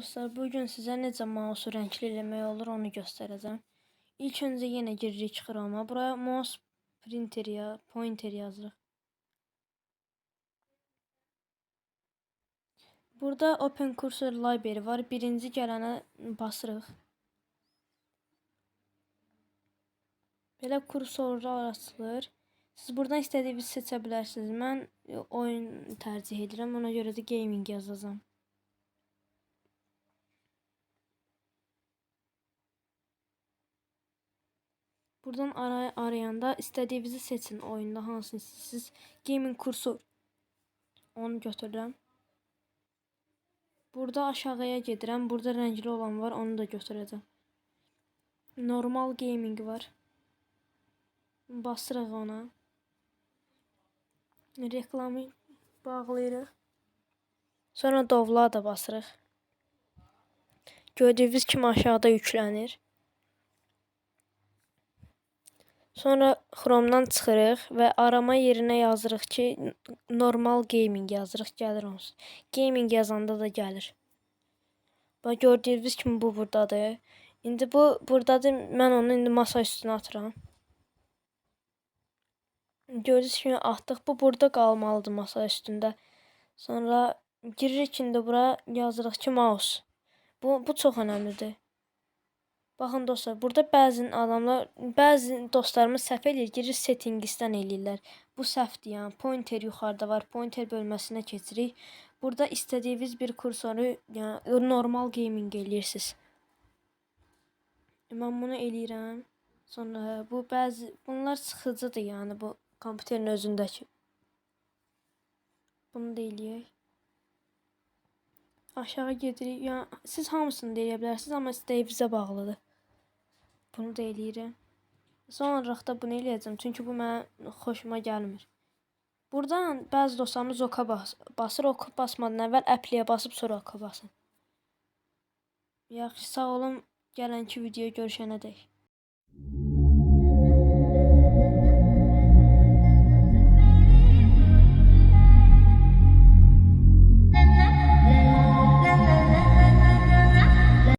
Dostlar bugün size necə mouse'u renkli eləmək olur onu göstereceğim. İlk önce yine giririk Chrome'a. Buraya mouse printer ya pointer yazırıq. Burada Open Cursor Library var. Birinci gələnə basırıq. Belə kursorlar açılır. Siz buradan istədiyinizi seçə bilərsiniz. Mən oyun tercih edirəm. Ona görə də gaming yazacağam. Buradan ara arayanda istədiyinizi seçin oyunda hansını istəyirsiniz. Gaming kursor onu götürürəm. Burada aşağıya gedirəm. Burada rəngli olan var, onu da götürəcəm. Normal gaming var. Basırıq ona. Reklamı bağlayırıq. Sonra dovla da basırıq. Gördüyünüz kimi aşağıda yüklənir. Sonra Chrome-dan çıxırıq və arama yerinə yazırıq ki, normal gaming yazırıq, gəlir onsuz. Gaming yazanda da gəlir. Bax gördüyünüz kimi bu burdadır. İndi bu burdadır. Mən onu indi masa üstünə atıram. Gördüyünüz kimi atdıq. Bu burada qalmalıdır masa üstündə. Sonra giririk indi bura yazırıq ki, mouse. Bu bu çox önəmlidir. Baxın dostlar, burada bəzi adamlar, bəzi dostlarımız səhv eləyir, girir settingisdən eləyirlər. Bu səhvdir, yəni pointer yuxarıda var, pointer bölməsinə keçirik. Burada istədiyiniz bir kursoru, yəni normal gaming eləyirsiniz. Mən bunu eləyirəm. Sonra bu bəzi bunlar sıxıcıdır, yəni bu kompüterin özündəki. Bunu da eləyək. Aşağı gedirik. Yəni siz hamısını da eləyə bilərsiniz, amma istəyinizə bağlıdır. Bunu da eləyirəm. Son da bunu eləyəcəm, çünki bu mənə xoşuma gəlmir. Buradan bəzi dostlarımız oka bas basır, oka basmadan əvvəl apply-yə basıb sonra oka basın. Yaxşı, sağ olun. Gələnki videoya görüşənədək.